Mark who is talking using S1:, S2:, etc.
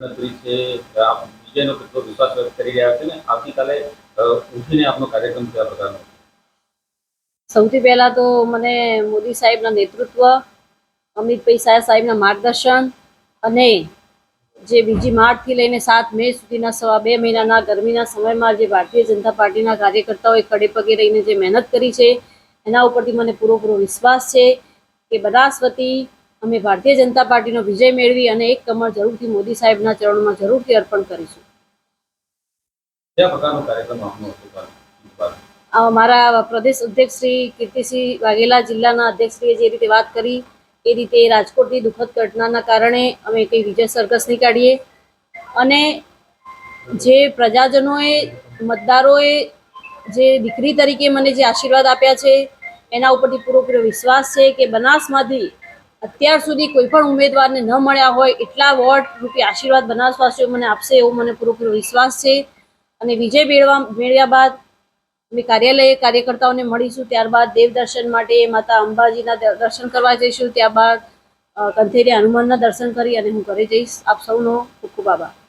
S1: ગણતરી છે આપ કેટલો વિશ્વાસ વ્યક્ત કરી રહ્યા છે ને, આવતીકાલે ઉઠીને આપનો કાર્યક્રમ કયા પ્રકારનો?
S2: સૌથી પહેલા તો મને મોદી સાહેબના નેતૃત્વ અમિતભાઈ શાહ સાહેબના માર્ગદર્શન અને જે બીજી માર્ચથી લઈને સાત મે સુધીના સવા બે મહિનાના ગરમીના સમયમાં જે ભારતીય જનતા પાર્ટીના કાર્યકર્તાઓએ ખડે પગે રહીને જે મહેનત કરી છે, એના ઉપરથી મને પૂરેપૂરો વિશ્વાસ છે કે બનાસ વતી અમે ભારતીય જનતા પાર્ટીનો વિજય મેળવી અને એક કમર જરૂરથી મોદી સાહેબના ચરણોમાં જરૂરથી અર્પણ કરીશું. મારા પ્રદેશ અધ્યક્ષ શ્રી કીર્તિસિંહ વાઘેલા જિલ્લાના અધ્યક્ષશ્રીએ જે રીતે વાત કરી એ રીતે રાજકોટની દુઃખદ ઘટનાના કારણે અમે કંઈ વિજય સરઘસ નીકાળીએ અને જે પ્રજાજનોએ મતદારોએ જે દીકરી તરીકે મને જે આશીર્વાદ આપ્યા છે એના ઉપરથી પૂરેપૂરો વિશ્વાસ છે કે બનાસમાંથી અત્યાર સુધી કોઈ પણ ઉમેદવારને ન મળ્યા હોય એટલા વોટ રૂપે આશીર્વાદ બનાસવાસીઓ મને આપશે એવો મને પૂરેપૂરો વિશ્વાસ છે. અને વિજય મેળવા મેળવ્યા બાદ અમે કાર્યાલયે કાર્યકર્તાઓને મળીશું. ત્યારબાદ દેવ દર્શન માટે માતા અંબાજીના દર્શન કરવા જઈશું. ત્યારબાદ અ, કંથેરી હનુમાનના દર્શન કરી અને હું ઘરે જઈશ. આપ સૌનો ખૂબ ખૂબ આભાર.